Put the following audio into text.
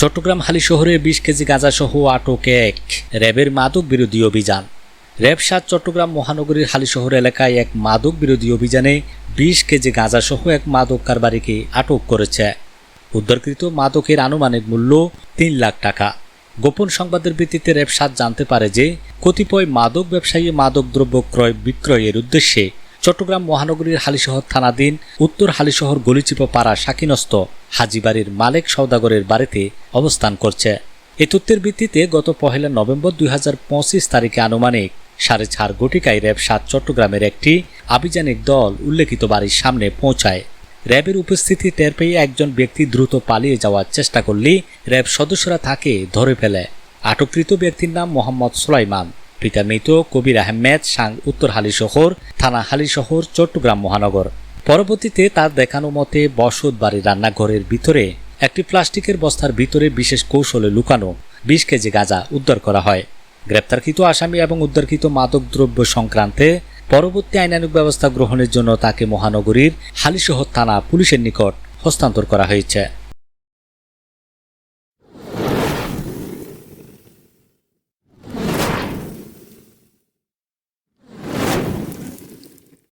চট্টগ্রাম হালি শহরে বিশ কেজি গাঁজাসহ আটক এক র্যাবের মাদক বিরোধী অভিযান। র্যাব সাত চট্টগ্রাম মহানগরীর হালি শহর এলাকায় এক মাদক বিরোধী অভিযানে বিশ কেজি গাঁজাসহ এক মাদক কারবারিকে আটক করেছে। উদ্ধারকৃত মাদকের আনুমানিক মূল্য তিন লাখ টাকা। গোপন সংবাদের ভিত্তিতে র্যাব সাত জানতে পারে যে কতিপয় মাদক ব্যবসায়ী মাদক দ্রব্য ক্রয় বিক্রয়ের উদ্দেশ্যে চট্টগ্রাম মহানগরীর হালিশহর থানাধীন উত্তর হালিশহর গলিচিপা পাড়া শাকিনস্ত হাজিবাড়ির মালেক সওদাগরের বাড়িতে অবস্থান করছে। এ তথ্যের ভিত্তিতে গত পহেলা নভেম্বর দুই হাজার পঁচিশ তারিখে আনুমানিক সাড়ে চার ঘটিকায় র্যাব সাত চট্টগ্রামের একটি আভিযানিক দল উল্লেখিত বাড়ির সামনে পৌঁছায়। র্যাবের উপস্থিতি টের পেয়ে একজন ব্যক্তি দ্রুত পালিয়ে যাওয়ার চেষ্টা করলে র্যাব সদস্যরা তাকে ধরে ফেলে। আটককৃত ব্যক্তির নাম মোহাম্মদ সুলাইমান। পিতা মৃত কবির আহমেদ, সাং উত্তর হালিশহর থানা হালিশহর চট্টগ্রাম মহানগর। পরবর্তীতে তার দেখানো মতে বসত বাড়ির রান্নাঘরের ভিতরে একটি প্লাস্টিকের বস্তার ভিতরে বিশেষ কৌশলে লুকানো বিশ কেজি গাঁজা উদ্ধার করা হয়। গ্রেপ্তারকৃত আসামি এবং উদ্ধারকৃত মাদকদ্রব্য সংক্রান্তে পরবর্তী আইনানুগ ব্যবস্থা গ্রহণের জন্য তাকে মহানগরীর হালিশহর থানা পুলিশের নিকট হস্তান্তর করা হয়েছে।